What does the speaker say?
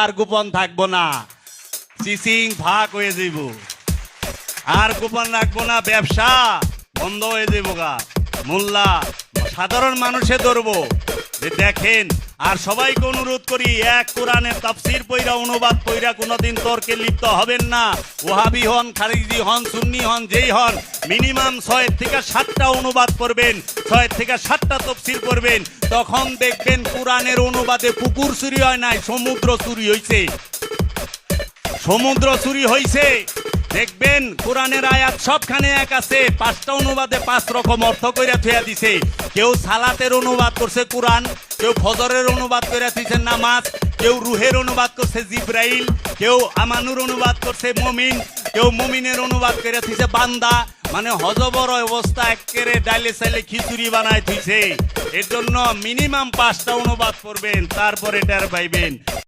আর গোপন থাকব না। চিচিং ফাঁক হয়ে যাইব। আর গোপন রাখব না, ব্যবসা বন্ধ হয়ে যাইব গা। মোল্লা, সাধারণ মানুষে ধরবো। দেখেন, আর সবাইকে অনুরোধ করি, এক কোরআনের তাফসির পইরা, অনুবাদ পইরা কোনোদিন তর্কে লিপ্ত হবেন না। ওহাবি হন, খারিজি হন, সুন্নি হন, যেই হন, মিনিমাম ছয় থেকে সাতটা অনুবাদ করবেন, ছয় থেকে সাতটা তফসির করবেন। তখন দেখবেন কোরআনের অনুবাদে পুকুর চুরি হয় নাই, সমুদ্র চুরি হইছে। সমুদ্র চুরি হইছে। দেখবেন, কোরআনের আয়াত সবখানে এক আছে। পাঁচটা অনুবাদে পাঁচ রকম অর্থ কইরা থুয়া দিছে। কেউ সালাতের অনুবাদ করছে কোরআন, কেউ ফজরের অনুবাদ কইরা দিছে নামাজ, কেউ রুহের অনুবাদ করছে জিব্রাইল, কেউ আমানুর অনুবাদ করছে মমিন, কেউ মমিনের অনুবাদ কইরা দিছে বান্দা। মানে হজবর অবস্থা একেরে ডাইলে চাইলে খিচুড়ি বানায় থইছে। এর জন্য মিনিমাম পাঁচটা অনুবাদ করবেন, তারপরে টের পাইবেন।